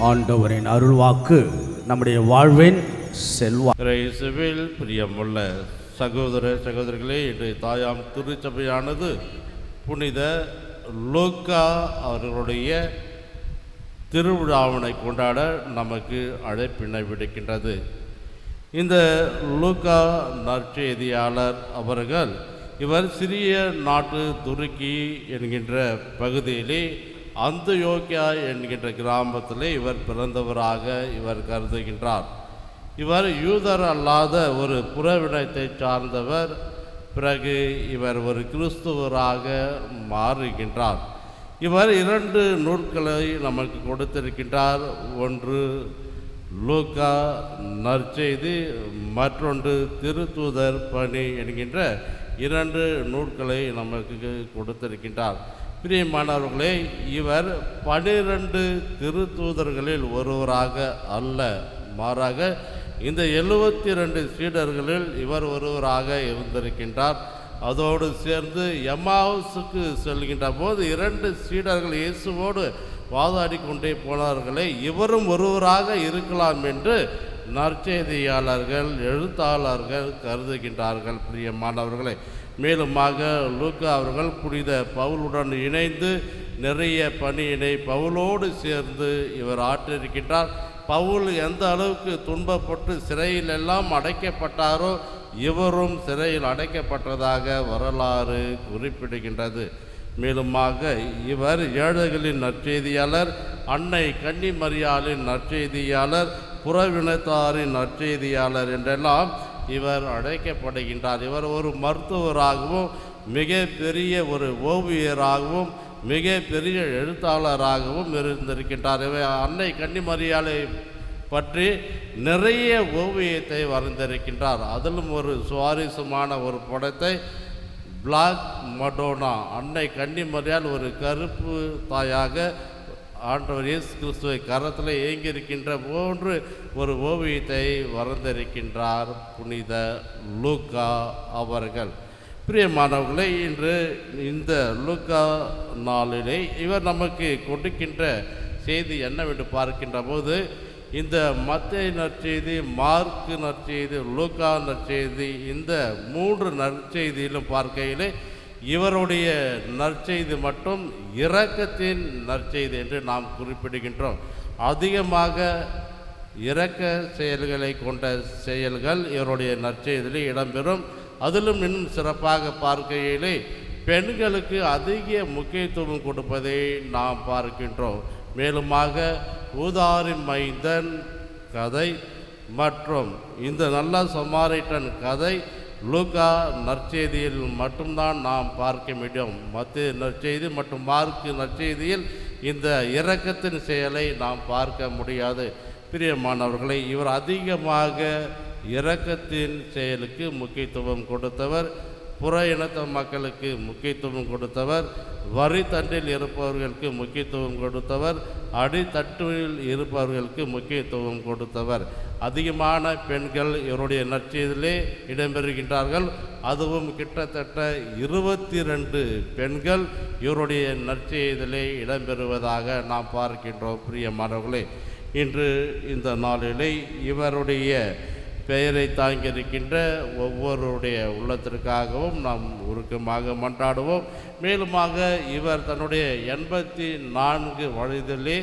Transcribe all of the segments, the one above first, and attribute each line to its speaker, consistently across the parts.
Speaker 1: ஆண்டவரின் அருள்வாக்கு நம்முடைய வாழ்வின் செல்வா
Speaker 2: இசைவில் பிரியமுள்ள சகோதர சகோதரிகளே இன்று தாயாம் திருச்சபையானது புனித லூக்கா அவர்களுடைய திருவிழாவினை கொண்டாட நமக்கு அழைப்பினை விடுக்கின்றது. இந்த லூக்கா நற்செய்தியாளர் அவர்கள் இவர் சிறிய நாட்டு துருக்கி என்கின்ற பகுதியிலே அந்தயோக்கியா என்கின்ற கிராமத்தில் இவர் பிறந்தவராக இவர் கருதுகின்றார். இவர் யூதர் அல்லாத ஒரு புறவிடத்தை சார்ந்தவர். பிறகு இவர் ஒரு கிறிஸ்துவராக மாறுகின்றார். இவர் இரண்டு நூல்களை நமக்கு கொடுத்திருக்கின்றார். ஒன்று லூக்கா நற்செய்தி மற்றொன்று திருத்தூதர் பணி என்கின்ற இரண்டு நூல்களை நமக்கு கொடுத்திருக்கின்றார். பிரியமானவர்களே இவர் பனிரெண்டு திருத்தூதர்களில் ஒருவராக அல்ல மாறாக இந்த எழுபத்தி ரெண்டு சீடர்களில் இவர் ஒருவராக இருந்திருக்கின்றார். அதோடு சேர்ந்து எம்மாவுஸுக்கு செல்கின்ற போது இரண்டு சீடர்கள் இயேசுவோடு வாதாடி கொண்டே போனார்களே இவரும் ஒருவராக இருக்கலாம் என்று நற்செய்தியாளர்கள் எழுத்தாளர்கள் கருதுகின்றார்கள் பிரியமானவர்களை. மேலுமாக லூக்கா அவர்கள் புனித பவுலுடன் இணைந்து நிறைய பணியினை பவுலோடு சேர்ந்து இவர் ஆற்றிருக்கின்றார் பவுல் எந்த அளவுக்கு துன்பப்பட்டு சிறையில் எல்லாம் அடைக்கப்பட்டாரோ இவரும் சிறையில் அடைக்கப்பட்டதாக வரலாறு குறிப்பிடுகின்றது. மேலுமாக இவர் ஏழைகளின் நற்செய்தியாளர் அன்னை கன்னிமரியாளின் நற்செய்தியாளர் புறவினத்தாரின் நற்செய்தியாளர் என்றெல்லாம் இவர் அழைக்கப்படுகின்றார். இவர் ஒரு மருத்துவராகவும் மிக பெரிய ஒரு ஓவியராகவும் மிக பெரிய எழுத்தாளராகவும் இருந்திருக்கின்றார். இவர் அன்னை கன்னிமரியாலை பற்றி நிறைய ஓவியத்தை வரைந்திருக்கின்றார். அதிலும் ஒரு சுவாரஸ்யமான ஒரு படத்தை பிளாக் மடோனா அன்னை கன்னிமரியால் ஒரு கருப்பு தாயாக ஆண்டவர் இயேசு கிறிஸ்துவை கரத்தில் இயங்கியிருக்கின்ற போன்று ஒரு ஓவியத்தை வரைந்திருக்கின்றார் புனித லூக்கா அவர்கள். பிரியமானவர்களே இன்று இந்த லூக்கா நாளிலே இவர் நமக்கு கொடுக்கின்ற செய்தி என்னவென்று பார்க்கின்ற போது இந்த மத்திய நற்செய்தி மார்க்கு நற்செய்தி லூக்கா நற்செய்தி இந்த மூன்று நற்செய்தியிலும் பார்க்கையிலே இவருடைய நற்செய்தி மட்டும் இரக்கத்தின் நற்செய்தி என்று நாம் குறிப்பிடுகின்றோம். அதிகமாக இரக்க செயல்களை கொண்ட செயல்கள் இவருடைய நற்செய்தியில் இடம்பெறும். அதிலும் இன்னும் சிறப்பாக பார்க்கையிலே பெண்களுக்கு அதிக முக்கியத்துவம் கொடுப்பதை நாம் பார்க்கின்றோம். மேலுமாக ஊதாரி மைந்தன் கதை மற்றும் இந்த நல்ல சமாரிட்டன் கதை லூகா நற்செய்தியில் மட்டும்தான் நாம் பார்க்க முடியும். மத்திய நற்செய்தி மற்றும் மார்க்கு நற்செய்தியில் இந்த இரக்கத்தின் செயலை நாம் பார்க்க முடியாது. பிரியமானவர்களை இவர் அதிகமாக இரக்கத்தின் செயலுக்கு முக்கியத்துவம் கொடுத்தவர் புற இனத்த மக்களுக்கு முக்கியத்துவம் கொடுத்தவர் வரி தண்டில் இருப்பவர்களுக்கு முக்கியத்துவம் கொடுத்தவர் அடித்தட்டில் இருப்பவர்களுக்கு முக்கியத்துவம் கொடுத்தவர். அதிகமான பெண்கள் இவருடைய நற்செய்திலே இடம்பெறுகின்றார்கள். அதுவும் கிட்டத்தட்ட இருபத்தி ரெண்டு பெண்கள் இவருடைய நற்செய்திலே இடம்பெறுவதாக நாம் பார்க்கின்றோம் பிரியமானவர்களே. இன்று இந்த நாளிலே இவருடைய பெயரை தாங்கியிருக்கின்ற ஒவ்வொருடைய உள்ளத்திற்காகவும் நாம் உருக்கமாக மன்றாடுவோம். மேலுமாக இவர் தன்னுடைய எண்பத்தி நான்கு வயதிலே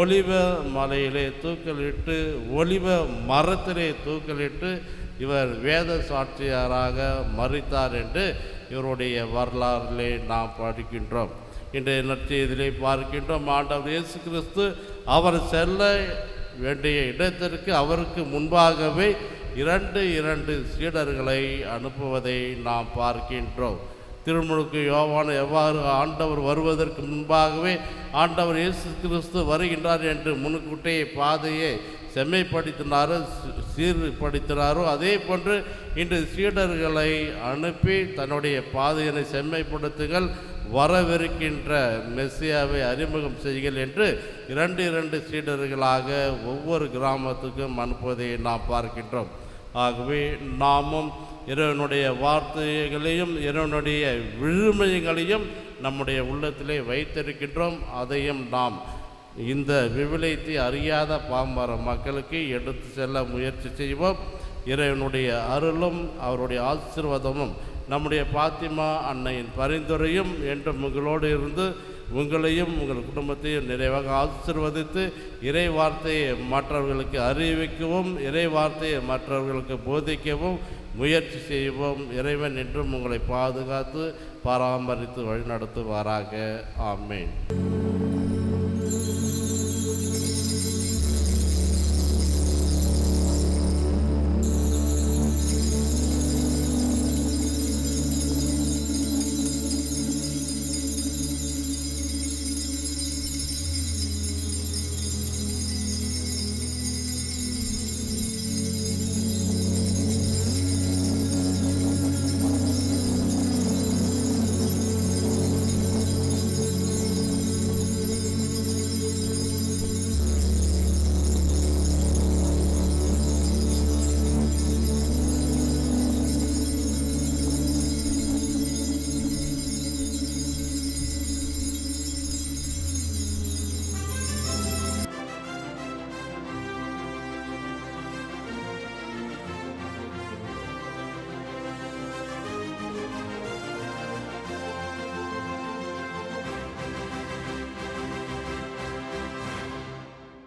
Speaker 2: ஒளிவ மலையிலே தூக்கலிட்டு ஒளிவ மரத்திலே தூக்கலிட்டு இவர் வேத சாட்சியாராக மறித்தார் என்று இவருடைய வரலாறிலே நாம் படிக்கின்றோம். இன்றைய நற்செய்தியிலே பார்க்கின்றோம் ஆண்டவர் இயேசு கிறிஸ்து அவர் செல்ல வேண்டிய இடத்திற்கு அவருக்கு முன்பாகவே இரண்டு இரண்டு சீடர்களை அனுப்புவதை நாம் பார்க்கின்றோம். திருமுழுக்கு யோவான் எவ்வாறு ஆண்டவர் வருவதற்கு முன்பாகவே ஆண்டவர் இயேசு கிறிஸ்து வருகின்றார் என்று முன்கூட்டிய பாதையை செம்மைப்படுத்தினாரோ சீர்படுத்தினாரோ அதே போன்று இன்று சீடர்களை அனுப்பி தன்னுடைய பாதையினை செம்மைப்படுத்துங்கள் வரவிருக்கின்ற மெஸ்ஸியாவை அறிமுகம் செய்கள் என்று இரண்டு இரண்டு சீடர்களாக ஒவ்வொரு கிராமத்துக்கும் அனுப்புவதை நாம் பார்க்கின்றோம். ஆகவே நாமும் இறைவனுடைய வார்த்தைகளையும் இறைவனுடைய விழுமைகளையும் நம்முடைய உள்ளத்திலே வைத்திருக்கின்றோம். அதையும் நாம் இந்த விவிலியத்தை அறியாத பாம்பர மக்களுக்கு எடுத்து செல்ல முயற்சி செய்வோம். இறைவனுடைய அருளும் அவருடைய ஆசீர்வாதமும் நம்முடைய பாத்திமா அன்னையின் பரிந்துரையும் என்றும் உங்களோடு இருந்து உங்களையும் உங்கள் குடும்பத்தையும் நிறைவாக ஆசீர்வதித்து இறை வார்த்தையை மற்றவர்களுக்கு அறிவிக்கவும் இறை வார்த்தையை மற்றவர்களுக்கு போதிக்கவும் முயற்சி செய்வோம். இறைவன் என்றும் உங்களை பாதுகாத்து பராமரித்து வழிநடத்துவாராக. ஆமேன்.